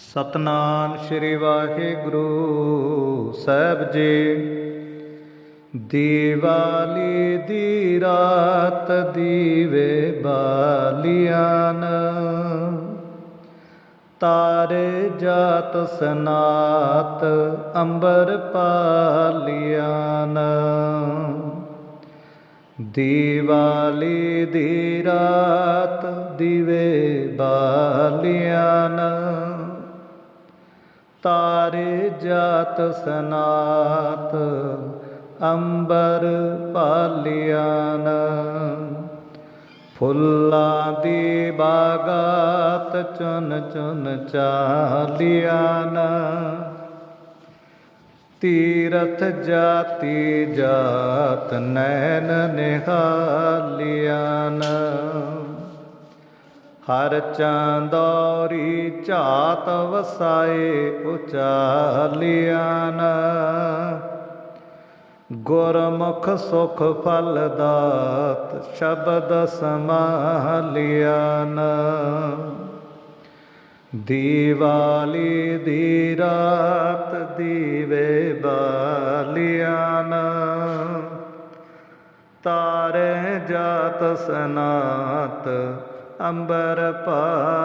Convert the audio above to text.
ਸਤਨਾਮ ਸ੍ਰੀ ਵਾਹਿਗੁਰੂ ਸਾਹਿਬ ਜੀ। ਦੀਵਾਲੀ ਦੀ ਰਾਤ ਦੀਵੇ ਬਾਲੀਆਨ। ਤਾਰੇ ਜਾਤ ਸਨਾਤ ਅੰਬਰ ਪਾਲੀਆਨ। ਦੀਵਾਲੀ ਦੀ ਰਾਤ ਦੀਵੇ ਬਾਲੀਆਨ। ਤਾਰੇ ਜਾਤ ਸਨਾਤ, ਅੰਬਰ ਪਾਲੀਆਨ। ਫੁੱਲਾਂ ਦੀ ਬਾਗਾਤ ਚੁਨ ਚੁਨ ਚਾਲੀਆਨ। ਤੀਰਥ ਜਾਤੀ ਜਾਤ ਨੈਣ ਨਿਹਾਲੀਆਨ। ਹਰ ਚੰਦੌਰੀ ਝਾਤ ਵਸਾਏ ਉਚਾਲੀਆਨ। ਗੁਰਮੁਖ ਸੁਖ ਫਲਦਾਤ ਸ਼ਬਦ ਸਮਾਲੀਆਨ। ਦੀਵਾਲੀ ਦੀ ਰਾਤ ਦੀਵੇ ਬਾਲੀਆਨ। ਤਾਰੇ ਜਾਤ ਸਨਾਤ ਅੰਬਰ ਪਾਲੀਆਨ